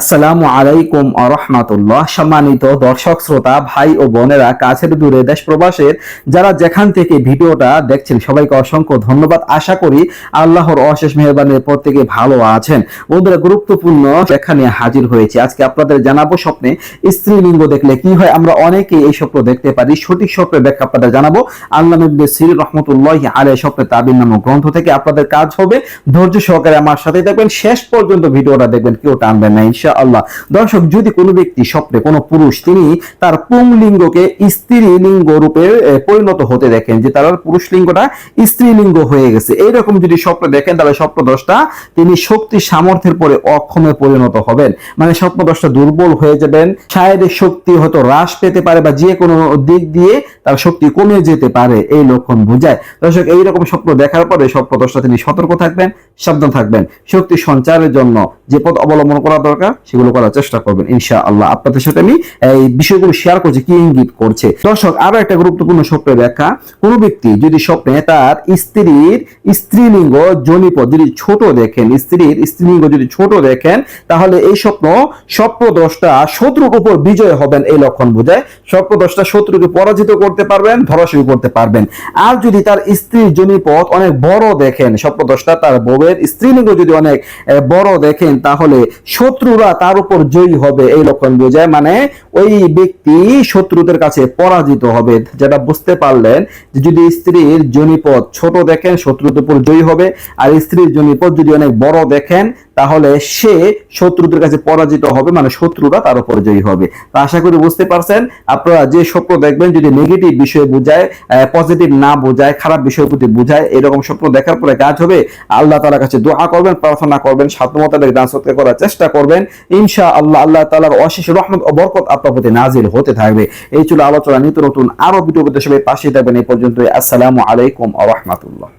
আসসালামু আলাইকুম আরহামাতুল্লাহ। সম্মানিত দর্শক, শ্রোতা, ভাই ও বোনেরা, কাছের দূরে দেশ প্রবাসের যারা যেখান থেকে ভিডিওটা দেখছেন, সবাইকে অসংখ্য ধন্যবাদ। আশা করি আল্লাহর অশেষ মেহরবানির প্রত্যেকে ভালো আছেন। বন্ধুরা গুরুত্বপূর্ণ এখানে হাজির হয়েছে। আজকে আপনাদের জানাব স্বপ্নে স্ত্রীলিঙ্গ দেখলে কি হয়, আমরা অনেকে এই স্বপ্ন দেখতে পারি। সঠিক স্বপ্নের ব্যাখ্যা আপনাদের জানাব। আল্লাহ সির রহমতুল্লাহ আলে স্বপ্নে তাবির নামক গ্রন্থ থেকে আপনাদের কাজ হবে। ধৈর্য সহকারে আমার সাথে দেখবেন শেষ পর্যন্ত ভিডিওটা দেখবেন, কেউ টানবেন না ইনশা আল্লাহ দর্শক, যদি কোনো ব্যক্তি স্বপ্নে কোনো পুরুষ, তিনি তার পুংলিঙ্গকে স্ত্রীলিঙ্গ রূপে পরিণত হতে দেখেন যে তার পুরুষ লিঙ্গটা স্ত্রী লিঙ্গ হয়ে গেছে। এইরকম যদি স্বপ্ন দেখেন, তাহলে স্বপ্ন দশটা তিনি শক্তি সামর্থ্যের পরে অক্ষমে পরিণত হবেন। মানে স্বপ্ন দশটা দুর্বল হয়ে যাবেন, শারীরিক শক্তি হয়তো হ্রাস পেতে পারে বা যে কোনো দিক দিয়ে তার শক্তি কমে যেতে পারে, এই লক্ষণ বোঝায়। দর্শক, এইরকম স্বপ্ন দেখার পরে স্বপ্ন দশটা তিনি সতর্ক থাকবেন, সাবধান থাকবেন। শক্তি সঞ্চারের জন্য যে পথ অবলম্বন করা দরকার সেগুলো করার চেষ্টা করবেন ইনশা আল্লাহ আপনাদের সাথে আমি এই বিষয়গুলো শেয়ার করছি, কি ইঙ্গিত করছে। দর্শক, আরও একটা গুরুত্বপূর্ণ স্বপ্নের ব্যাখ্যা। কোন ব্যক্তি যদি স্বপ্নে তার স্ত্রীর স্ত্রীলিঙ্গ জনিপদ যদি ছোট দেখেন, স্ত্রীর স্ত্রীলিঙ্গ যদি ছোট দেখেন, তাহলে এই স্বপ্ন স্বপ্ন দশটা শত্রুর উপর বিজয় হবেন এই লক্ষণ বোঝায় স্বপ্ন দশটা শত্রুকে পরাজিত করতে পারবেন, ধরাশয়ী করতে পারবেন। আর যদি তার স্ত্রীর জনিপথ অনেক বড় দেখেন স্বপ্ন দশটা তার বউয়ের স্ত্রীলিঙ্গ যদি অনেক বড় দেখেন, তাহলে শত্রুরা তার উপর জয়ী হবে এই লক্ষণ বোঝায়। মানে ওই ব্যক্তি শত্রুদের কাছে পরাজিত হবে। যেটা বুঝতে পারলেন যে যদি স্ত্রীর জনিপথ ছোট দেখেন, শত্রুদের উপর জয়ী হবে। আর স্ত্রীর জনিপথ যদি অনেক বড় দেখেন, তাহলে সে শত্রুদের কাছে পরাজিত হবে। মানে শত্রুরা তার উপর জয়ী হবে। তো আশা করি বুঝতে পারছেন। আপনারা যে স্বপ্ন দেখবেন, যদি নেগেটিভ বিষয় বোঝায় পজিটিভ না বোঝায়, খারাপ বিষয় প্রতি বোঝায়, এরকম স্বপ্ন দেখার পরে কাজ হবে। আল্লাহ তালার কাছে দোয়া করবেন, প্রার্থনা করবেন সাধ্য দান সত্যি করার চেষ্টা করবেন। ইনশা আল্লাহ আল্লাহ তালার অশেষ রহমত ও বরকত আপনার প্রতি নাজিল হতে থাকবে। এই ছিল আলোচনা নিত্য নতুন আরও ভিডিও সবাই পাশে থাকবেন। এই পর্যন্ত আসসালামু আলাইকুম আ রহমাতুল্লাহ।